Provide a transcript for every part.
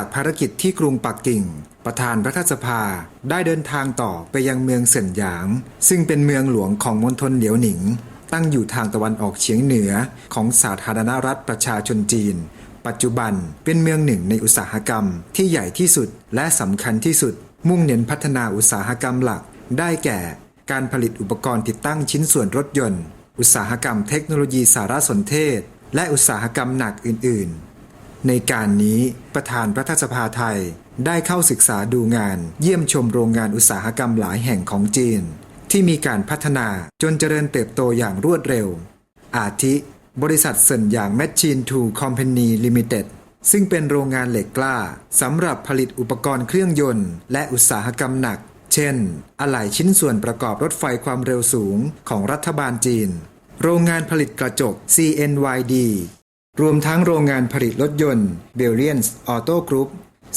จากภารกิจที่กรุงปักกิ่ง ประธานรัฐสภาได้เดินทางต่อไปยังเมืองเซินหยาง ซึ่งเป็นเมืองหลวงของมณฑลเหลียวหนิง ตั้งอยู่ทางตะวันออกเฉียงเหนือของสาธารณรัฐประชาชนจีน ปัจจุบันเป็นเมืองหนึ่งในอุตสาหกรรมที่ใหญ่ที่สุดและสำคัญที่สุด มุ่งเน้นพัฒนาอุตสาหกรรมหลัก ได้แก่ การผลิตอุปกรณ์ติดตั้งชิ้นส่วนรถยนต์ อุตสาหกรรมเทคโนโลยีสารสนเทศ และอุตสาหกรรมหนักอื่น ๆ ในการนี้ประธานรัฐสภาไทยได้เข้าศึกษาดูงานเยี่ยมชมโรงงานอุตสาหกรรมหลายแห่งของจีน ที่มีการพัฒนาจนเจริญเติบโตอย่างรวดเร็ว อาทิ บริษัทเซินหยางแมชชีนทูคอมพานีลิมิเต็ดซึ่งเป็นโรงงานเหล็กกล้าสำหรับผลิตอุปกรณ์เครื่องยนต์และอุตสาหกรรมหนัก เช่น อะไหล่ชิ้นส่วนประกอบรถไฟความเร็วสูงของรัฐบาลจีน โรงงานผลิตกระจก CNYD รวมทั้งโรงงานผลิตรถยนต์ b e l l i a n s Auto Group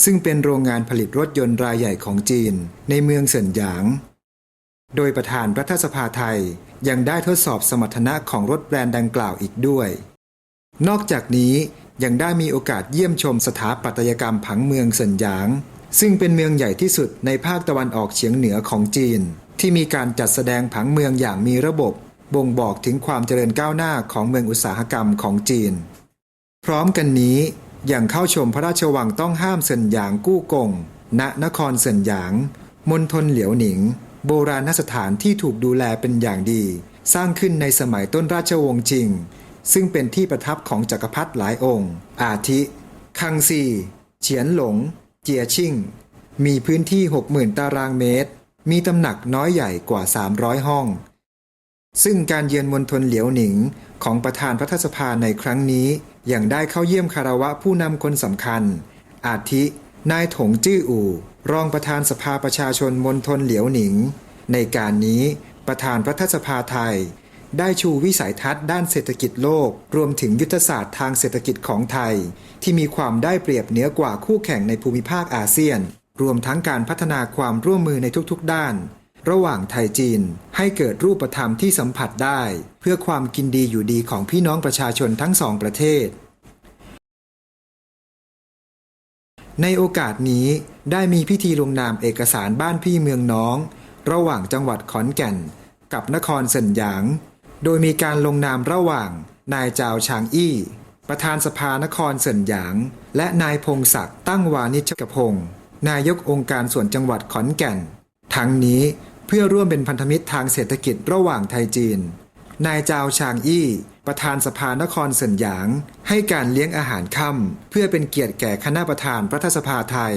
ซึ่งเป็นโรงงานผลิตรถยนต์รายใหญ่ของจีน ในเมืองเซินหยาง โดยประธานรัฐสภาไทยยังได้ทดสอบสมรรถนะของรถแบรนด์ดังกล่าวอีกด้วย นอกจากนี้ยังได้มีโอกาสเยี่ยมชมสถาปัตยกรรมผังเมืองเซินหยาง ซึ่งเป็นเมืองใหญ่ที่สุดในภาคตะวันออกเฉียงเหนือของจีน ที่มีการจัดแสดงผังเมืองอย่างมีระบบ บ่งบอกถึงความเจริญก้าวหน้าของเมืองอุตสาหกรรมของจีน พร้อมกันนี้ยังเข้าชมพระราชวังต้องห้ามเซินหยางกู้กง ณนครเซินหยาง มณฑลเหลียวหนิง โบราณสถานที่ถูกดูแลเป็นอย่างดี สร้างขึ้นในสมัยต้นราชวงศ์จิง ซึ่งเป็นที่ประทับของจักรพรรดิหลายองค์ อาทิ คังซี เฉียนหลง เจียชิ่ง มีพื้นที่ 60,000 ตารางเมตร มีตำหนักน้อยใหญ่กว่า 300 ห้อง ซึ่งการเยือนมณฑลเหลียวหนิง ของประธานรัฐสภาในครั้งนี้อยังได้เข้าเยี่ยมคารวะผู้นำคนสำคัญ อาทิ นายถงจื้ออู่ รองประธานสภาประชาชนมณฑลเหลียวหนิง ในการนี้ประธานรัฐสภาไทย ได้ชูวิสัยทัศน์ด้านเศรษฐกิจโลก รวมถึงยุทธศาสตร์ทางเศรษฐกิจของไทย ที่มีความได้เปรียบเหนือกว่าคู่แข่งในภูมิภาคอาเซียน รวมทั้งการพัฒนาความร่วมมือในทุกๆ ด้าน ระหว่างไทยจีน ให้เกิดรูปธรรมที่สัมผัสได้ เพื่อความกินดีอยู่ดีของพี่น้องประชาชนทั้งสองประเทศ ในโอกาสนี้ได้มีพิธีลงนามเอกสารบ้านพี่เมืองน้อง ระหว่างจังหวัดขอนแก่น กับนครเซินหยาง โดยมีการลงนามระหว่าง นายจาวชางอี้ ประธานสภานครเซินหยาง และนายพงศักดิ์ตั้งวานิชกพงศ์นายกองค์การส่วนจังหวัดขอนแก่น ทั้งนี้ พื่อร่วมเป็นพันธมิตรทางเศรษฐกิจระหว่างไทยจีน นายจาวชางอี้ ประธานสภานครเซินหยาง ให้การเลี้ยงอาหารค่ำเพื่อเป็นเกียรติแก่คณะประธานรัฐสภาไทย